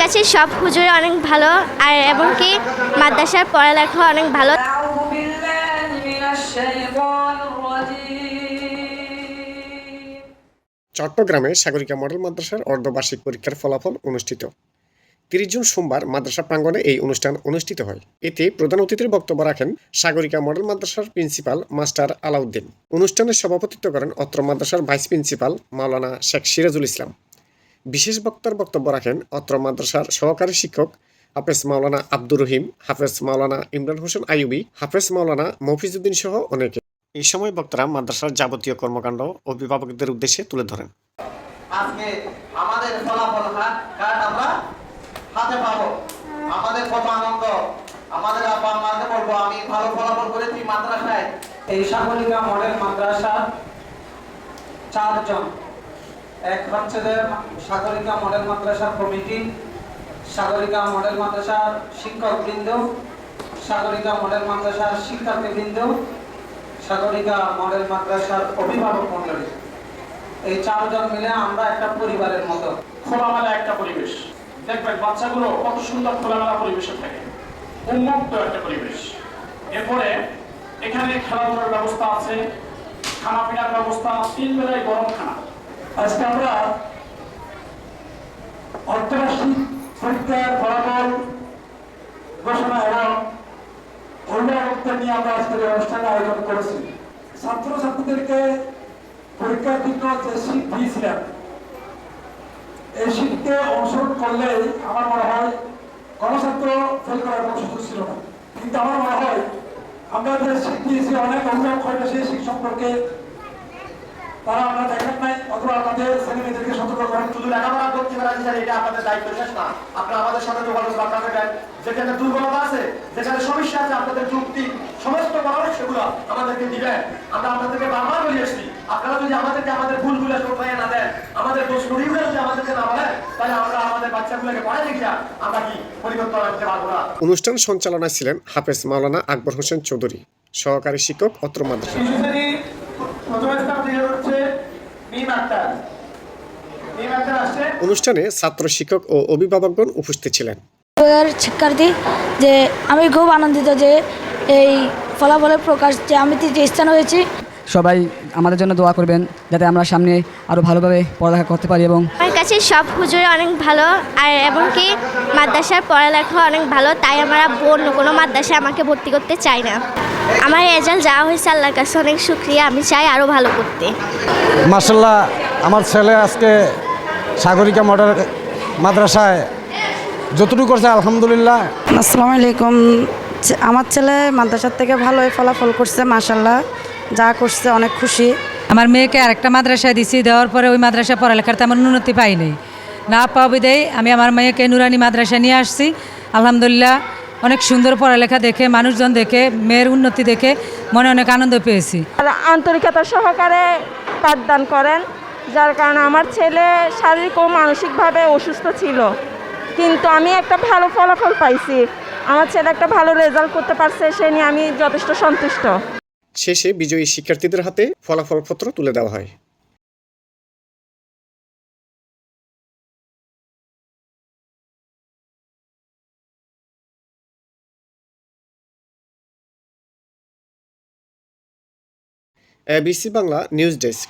কাছে সব হুজুর অনেক ভালো, আর এমনকি মাদ্রাসার পড়ালেখা অনেক ভালো। চট্টগ্রামে সাগরিকা মডেল মাদ্রাসার অর্ধবার্ষিক পরীক্ষার ফলাফল অনুষ্ঠিত। তিরিশ জুন সোমবার মাদ্রাসা প্রাঙ্গণে এই অনুষ্ঠান অনুষ্ঠিত হয়। এতে প্রধান অতিথির বক্তব্য রাখেন সাগরিকা মডেল মাদ্রাসার প্রিন্সিপাল মাস্টার আলাউদ্দিন। অনুষ্ঠানের সভাপতিত্ব করেন অত্র মাদ্রাসার ভাইস প্রিন্সিপাল মাওলানা শেখ সিরাজুল ইসলাম। বিশেষ বক্তার বক্তব্য রাখেন অত্র মাদ্রাসার সহকারী শিক্ষক হাফেজ মাওলানা আব্দুর রহিম হাফেজ মাওলানা ইমরান হোসেন আইয়ুবি হাফেজ মাওলানা মফিজুদ্দিন সহ অনেকে। এই সময় বক্তারা মাদ্রাসার যাবতীয় কর্মকাণ্ড অভিভাবকদের উদ্দেশ্যে তুলে ধরেন। আজকে আমাদের ফলাফল কার্ড আমরা? হাতে পাবো। আমাদের কত আনন্দ। আমাদের মাকে বলব আমি ভালো ফলাফল করেছি মাদ্রাসায়। এই সাগরিকা মডেল মাদ্রাসার চারজন। এক হচ্ছে যে সাগরিকা মডেল মাদ্রাসার কমিটি, সাগরিকা মডেল মাদ্রাসার শিক্ষকবৃন্দ, সাগরিকা মডেল মাদ্রাসার শিক্ষার্থীবৃন্দ, সাগরিকা মডেল মাদ্রাসার অভিভাবক মণ্ডলী। এই চারজন মিলে আমরা একটা পরিবারের মতো। খোলামেলা একটা পরিবেশ। দেখবেন বাচ্চাগুলো কত সুন্দর খোলামেলা পরিবেশে থাকে। উন্মুক্ত একটা পরিবেশ। এরপরে এখানে খেলাধুলার ব্যবস্থা আছে খানা পিনার ব্যবস্থা তিন বেলায় গরম খানা। আজকে আমরা অর্থরাষ্ট্রিক পরীক্ষার ফলাফল ঘোষণা এবং অভিভাবকদের নিয়ে আমরা আজকের অনুষ্ঠানে আয়োজন করেছি। ছাত্রছাত্রীদেরকে পরীক্ষার জন্য যে শীত দিয়েছিলাম, এই শীতকে অনুসরণ করলে আমার মনে হয় কোনো ছাত্র ফেল করার কোনো সুযোগ ছিল না। কিন্তু আমার মনে হয় আমরা যে শীত দিয়েছি, অনেক অভিভাবক হয়তো সেই শীত সম্পর্কে তারা আমরা দেখেন নাই অথবা আমাদের ছেলে মেয়েদেরকে সতর্ক করেন। শুধু লেখাপড়া করতে পারা যায় এটা আপনাদের দায়িত্ব শেষ না। আপনারা আমাদের সাথে যোগাযোগ যেখানে দুর্বলতা আছে যেখানে সমস্যা আছে আপনাদের যুক্তি সমস্ত পরামর্শ সেগুলো আমাদেরকে দিবেন। আমরা আপনাদেরকে বারবার বলে এসেছি আপনারা যদি আমাদেরকে আমাদের ভুলগুলো না দেন আমাদের দোষ করিগুলো যদি আমাদেরকে না বলেন তাহলে আমরা আমাদের বাচ্চাগুলোকে দেখিয়া আমরা কি পরিবর্তন আনতে পারব না? অনুষ্ঠান সঞ্চালনায় ছিলেন হাফেজ মাওলানা আকবর হোসেন চৌধুরী। সহকারী শিক্ষক অত্র মাদ্রাসা। অনুষ্ঠানে ছাত্র শিক্ষক ও অভিভাবকগণ উপস্থিত ছিলেন। এর শিক্ষার্থী যে আমি খুব আনন্দিত যে এই ফলাফলের প্রকাশ যে আমি যে স্থান হয়েছি। সবাই আমাদের জন্য দোয়া করবেন যাতে আমরা সামনে আরও ভালোভাবে পড়ালেখা করতে পারি এবং কাছে সব হুজুর অনেক ভালো। আর এবং কি মাদ্রাসার পড়ালেখা অনেক ভালো তাই আমার অন্য কোনো মাদ্রাসায় আমাকে ভর্তি করতে চায় না। আমার রেজাল্ট যা হয়েছে আল্লাহর কাছে অনেক শুক্রিয়া আমি চাই আরও ভালো করতে। মার্শাল্লাহ আমার ছেলে আজকে সাগরিকা মডেল মাদ্রাসায় যতটুকু করছে আলহামদুলিল্লাহ। আসসালামু আলাইকুম। আমার ছেলে মাদ্রাসার থেকে ভালোই ফলাফল করছে মাশাল্লাহ। যা করছে অনেক খুশি। আমার মেয়েকে আরেকটা মাদ্রাসায় দিছি, দেওয়ার পরে ওই মাদ্রাসা পড়ালেখার তেমন উন্নতি পাইনি। না পাওয়া বিদেয়, আমি আমার মেয়েকে নুরানি মাদ্রাসায় নিয়ে আসছি। আলহামদুলিল্লাহ, অনেক সুন্দর পড়ালেখা দেখে, মানুষজন দেখে, মেয়ের উন্নতি দেখে মনে অনেক আনন্দ পেয়েছি। আন্তরিকতা সহকারে পাঠদান করেন, যার কারণে আমার ছেলে শারীরিক ও মানসিকভাবে অসুস্থ ছিল। কিন্তু আমি একটা ভালো ফলাফল পাইছি। আমার ছেলে একটা ভালো রেজাল্ট করতে পারছে, সে নিয়ে আমি যথেষ্ট সন্তুষ্ট। শেষে বিজয়ী শিক্ষার্থীদের হাতে ফলাফলপত্র তুলে দেওয়া হয়। ABC Bangla news desk.